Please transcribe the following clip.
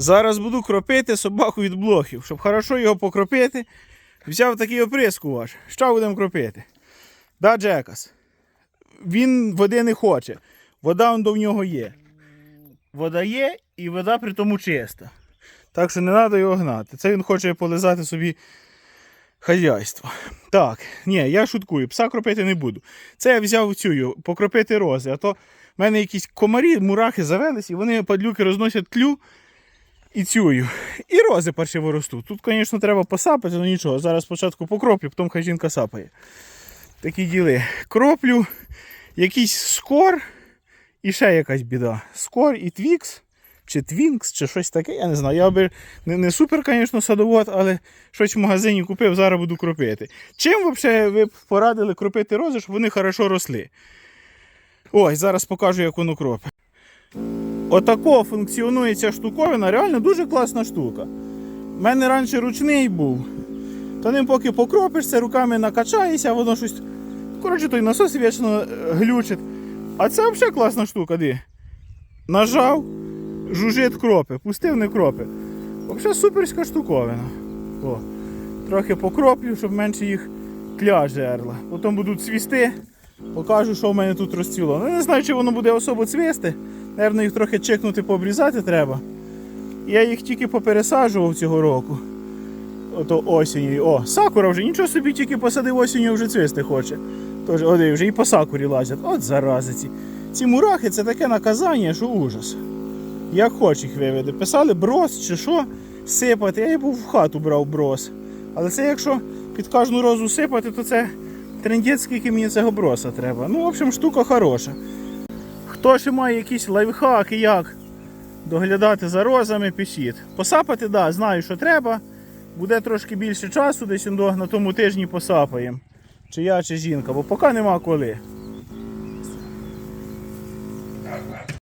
Зараз буду кропити собаку від блохів. Щоб хорошо його покропити, взяв такий оприскувач. Що будемо кропити? Да, Джекас. Він води не хоче. Вода до в нього є. Вода є і вода при тому чиста. Так що не треба його гнати. Це він хоче полизати собі хазяйство. Так, ні, я шуткую, пса кропити не буду. Це я взяв цю покропити рози, а то в мене якісь комарі, мурахи завелись, і вони падлюки розносять тлю і цюю. І рози паршиво ростуть. Тут, звісно, треба посапати, але нічого. Зараз спочатку покроплю, потім хай жінка сапає. Такі діли. Кроплю, якийсь скор і ще якась біда. Скор і твікс, чи твінкс, чи щось таке, я не знаю. Я би не, не супер, звісно, садовод, але щось в магазині купив, зараз буду кропити. Чим взагалі ви б порадили кропити рози, щоб вони хорошо росли? Ось, зараз покажу, як воно кропить. Отако функціонує ця штуковина, реально дуже класна штука. У мене раніше ручний був. То ним поки покропишся, руками накачаєшся, воно щось. Коротше, той насос вічно е, глючить. А це взагалі класна штука, ди. Нажав, жужить кропи, пустив не кропи. Взагалі суперська штуковина. О, трохи покроплю, щоб менше їх тля жерла. Потім будуть цвісти, покажу, що в мене тут розцвіло. Ну, не знаю, чи воно буде особо цвісти. Наверно, їх трохи чекнути, пообрізати треба. Я їх тільки попересаджував цього року. Ото осінню. О, сакура вже нічого собі тільки посадив осінню, вже цвісти хоче. Тож, о, диви, вже і по сакурі лазять. От зарази ці. Ці мурахи це таке наказання, що ужас. Як хоч їх виведе. Писали брос чи що сипати. Я і в хату брав брос. Але це якщо під кожну розу сипати, то це трендець, скільки мені цього броса треба. Ну, в общем, штука хороша. Хто ще має якісь лайфхаки, як доглядати за розами, пишіть. Посапати, так, да, знаю, що треба. Буде трошки більше часу, десь на тому тижні посапаємо. Чи я, чи жінка, бо поки нема коли.